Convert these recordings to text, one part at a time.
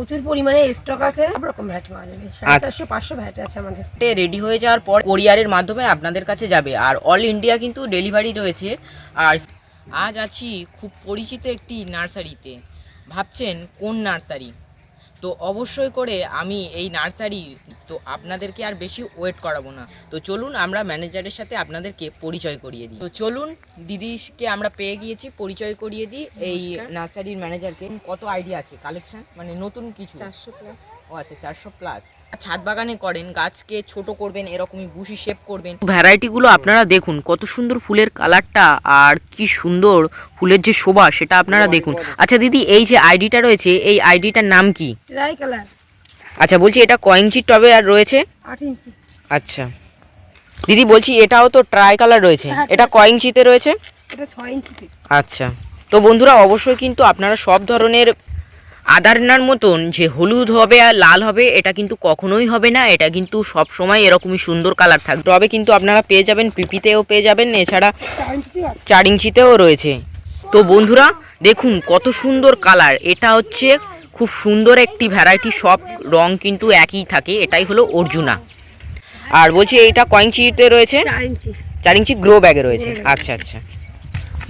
প্রচুর পরিমাণে স্টক আছে সব রকম ভ্যাট পাওয়া যাবে। সাড়ে আচ্ছা। চারশো পাঁচশো ভ্যাট আছে আমাদের। রেডি হয়ে যাওয়ার পর কোরিয়ারের মাধ্যমে আপনাদের কাছে যাবে। আর অল ইন্ডিয়া কিন্তু ডেলিভারি রয়েছে। আর আজ আছি খুব পরিচিত একটি নার্সারিতে। ভাবছেন কোন নার্সারি? তো অবশ্যই করে আমি এই নার্সারি তো আপনাদেরকে আর বেশি ওয়েট করাবো না। তো চলুন আমরা ম্যানেজারের সাথে আপনাদেরকে পরিচয় করিয়ে দিই। তো চলুন দিদিকে আমরা পেয়ে গিয়েছি পরিচয় করিয়ে দিই এই নার্সারির ম্যানেজারকে কত আইডিয়া আছে? কালেকশন মানে নতুন কিছু? চারশো প্লাস ও আচ্ছা চারশো প্লাস ছাদ বাগানে করেন গাছকে ছোট করবেন এরকমই বুশি শেপ করবেন। ভ্যারাইটিগুলো আপনারা দেখুন কত সুন্দর ফুলের কালারটা আর কি সুন্দর ফুলের যে শোভা সেটা আপনারা দেখুন। আচ্ছা দিদি এই যে আইডিটা রয়েছে এই আইডিটার নাম কি? ট্রাই কালার আচ্ছা বলছি এটা কয়েঞ্চি টবে আর রয়েছে? আট ইঞ্চি। আচ্ছা। দিদি বলছি এটাও তো ট্রাই কালার রয়েছে। হ্যাঁ, এটা কয়েঞ্চিতে রয়েছে? এটা ছয় ইঞ্চিতে। আচ্ছা। তো বন্ধুরা অবশ্যই কিন্তু আপনারা সব ধরনের আদারনার মতন যে হলুদ হবে আর লাল হবে এটা কিন্তু কখনোই হবে না। এটা কিন্তু সব সময় এরকমই সুন্দর কালার থাকবে। তবে কিন্তু আপনারা পেয়ে যাবেন পিপিতেও পেয়ে যাবেন এছাড়া চার ইঞ্চিতেও রয়েছে। তো বন্ধুরা দেখুন কত সুন্দর কালার। এটা হচ্ছে খুব সুন্দর একটি ভ্যারাইটি সব রং কিন্তু একই থাকে এটাই হলো অর্জুনা। আর বলছি এইটা কয়েঞ্চিতে রয়েছে? চার ইঞ্চি। গ্রো ব্যাগে রয়েছে। আচ্ছা আচ্ছা।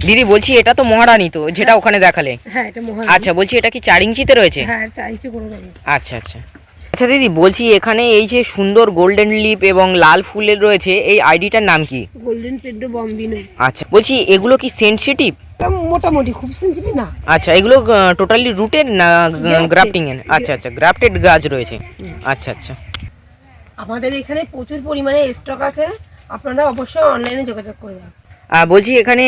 দিদি বলছি এটা তো মহারানী তো যেটা ওখানে দেখালে। হ্যাঁ আচ্ছা বলছি এটা কি চার ইঞ্চিতে রয়েছে? হ্যাঁ আচ্ছা আচ্ছা। আচ্ছা দিদি বলছি এখানে এই যে সুন্দর গোল্ডেন লিপ এবং লাল ফুলের রয়েছে এই আইডিটার নাম কি? গোল্ডেন বম্বিনো আচ্ছা বলছি এগুলো কি সেন্সিটিভ মোটামুটি খুব সেন্সিটিভ না। আচ্ছা এগুলো টোটালি রুটেড না. গ্রাফটিং এর? আচ্ছা আচ্ছা গ্রাফটেড গাছ রয়েছে। আচ্ছা আচ্ছা। আমাদের এখানে প্রচুর পরিমাণে স্টক আছে। আপনারা অবশ্যই অনলাইনে যোগাযোগ করবেন। বলছি এখানে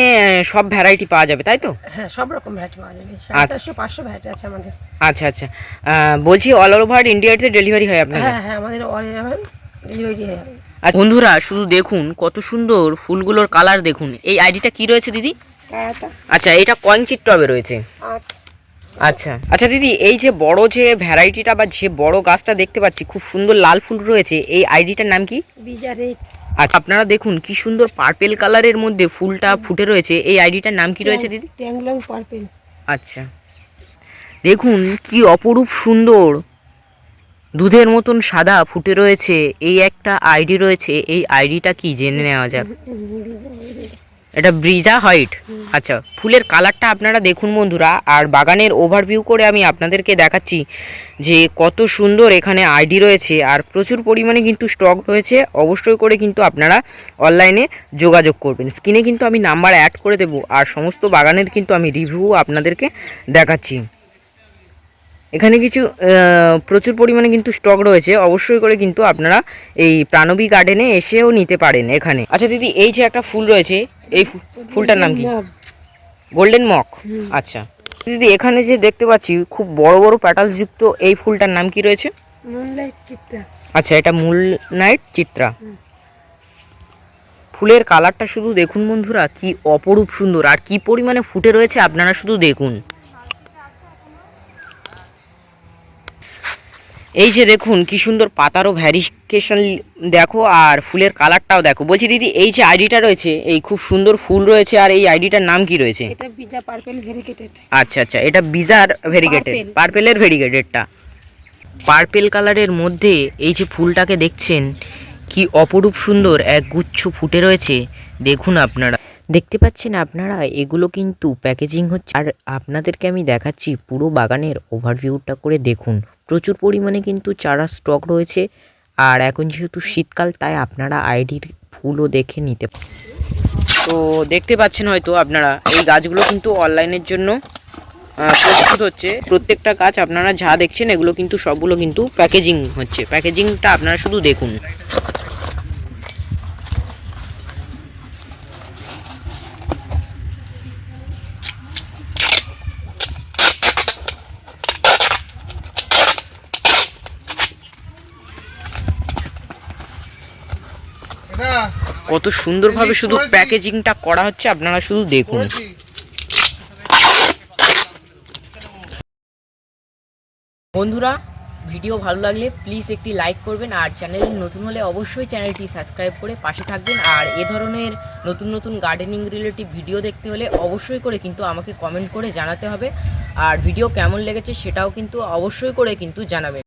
সব ভ্যারাইটি পাওয়া যাবে তাই তো? হ্যাঁ সব রকম ভ্যাট পাওয়া যাবে। আচ্ছা। চারশো পাঁচশো ভ্যাট আছে আমাদের। আচ্ছা আচ্ছা। বলছি অল ওভার ইন্ডিয়াতে ডেলিভারি হয় আপনাদের? হ্যাঁ হ্যাঁ আমাদের অল ডেলিভারি হয়ে। আচ্ছা, বন্ধুরা শুধু দেখুন কত সুন্দর ফুলগুলোর কালার দেখুন। এই আইডিটা কি রয়েছে দিদি? আচ্ছা এটা কয়েঞ্চির টবে রয়েছে আচ্ছা আচ্ছা দিদি এই যে বড় যে ভ্যারাইটিটা বা যে বড় গাছটা দেখতে পাচ্ছি খুব সুন্দর লাল ফুল রয়েছে এই আইডিটার নাম কি আচ্ছা আপনারা দেখুন কি সুন্দর পার্পেল কালারের মধ্যে ফুলটা ফুটে রয়েছে এই আইডিটার নাম কি রয়েছে দিদি ট্যাংলং পার্পেল আচ্ছা দেখুন কি অপরূপ সুন্দর দুধের মতন সাদা ফুটে রয়েছে এই একটা আইডি রয়েছে এই আইডিটা কি জেনে নেওয়া যাক এটা ব্রিজা হোয়াইট আচ্ছা ফুলের কালারটা আপনারা দেখুন বন্ধুরা আর বাগানের ওভারভিউ করে আমি আপনাদেরকে দেখাচ্ছি যে কত সুন্দর এখানে আইডি রয়েছে আর প্রচুর পরিমাণে কিন্তু স্টক রয়েছে। অবশ্যই করে কিন্তু আপনারা অনলাইনে যোগাযোগ করবেন। স্ক্রিনে কিন্তু আমি নাম্বার অ্যাড করে দেব আর সমস্ত বাগানের কিন্তু আমি রিভিউ আপনাদেরকে দেখাচ্ছি। এখানে কিছু প্রচুর পরিমাণে কিন্তু স্টক রয়েছে। অবশ্যই করে কিন্তু আপনারা এই প্রাণবী গার্ডেনে এসেও নিতে পারেন এখানে। আচ্ছা দিদি এই যে একটা ফুল রয়েছে এই ফুলটার নাম কি? গোল্ডেন মক আচ্ছা। দিদি এখানে যে দেখতে পাচ্ছি খুব বড় বড় প্যাটাল যুক্ত এই ফুলটার নাম কি রয়েছে? আচ্ছা এটা মূল নাইট চিত্রা ফুলের কালারটা শুধু দেখুন বন্ধুরা কি অপরূপ সুন্দর। আর কি পরিমাণে ফুটে রয়েছে আপনারা শুধু দেখুন। এই যে দেখুন কি সুন্দর পাতারও ভ্যারিকেশন দেখো আর ফুলের কালারটাও দেখো। বলছি দিদি এই যে আইডিটা রয়েছে এই খুব সুন্দর ফুল রয়েছে আর এই আইডিটার নাম কি রয়েছে? এটা বিজা পার্পেল ভেরিকেটেড আচ্ছা আচ্ছা এটা বিজার ভেরিগেটেড. পার্পেলের ভেরিগেটেডটা। পার্পেল কালারের মধ্যে এই যে ফুলটাকে দেখছেন কি অপরূপ সুন্দর এক গুচ্ছ ফুটে রয়েছে। দেখুন আপনারা। দেখতে পাচ্ছেন আপনারা, এগুলো কিন্তু প্যাকেজিং হচ্ছে। আর আপনাদেরকে আমি দেখাচ্ছি পুরো বাগানের ওভারভিউটা করে দেখুন। প্রচুর পরিমাণে কিন্তু চারা স্টক রয়েছে। আর এখন যেহেতু শীতকাল, তাই আপনারা আইডির ফুলও দেখে নিতে। তো দেখতে পাচ্ছেন হয়তো আপনারা, এই গাছগুলো কিন্তু অনলাইনের জন্য প্রস্তুত হচ্ছে। প্রত্যেকটা গাছ আপনারা যা দেখছেন, এগুলো কিন্তু সবগুলো কিন্তু প্যাকেজিং হচ্ছে। প্যাকেজিংটা আপনারা শুধু দেখুন। কত সুন্দরভাবে শুধু প্যাকেজিংটা করা হচ্ছে আপনারা শুধু দেখুন। বন্ধুরা ভিডিও ভালো লাগলে প্লিজ একটি লাইক করবেন আর চ্যানেলে নতুন হলে অবশ্যই চ্যানেলটি সাবস্ক্রাইব করে পাশে থাকবেন আর এ ধরনের নতুন নতুন গার্ডেনিং রিলেটিভ ভিডিও দেখতে হলে অবশ্যই করে কিন্তু আমাকে কমেন্ট করে জানাতে হবে আর ভিডিও কেমন লেগেছে সেটাও কিন্তু অবশ্যই করে কিন্তু জানাবেন।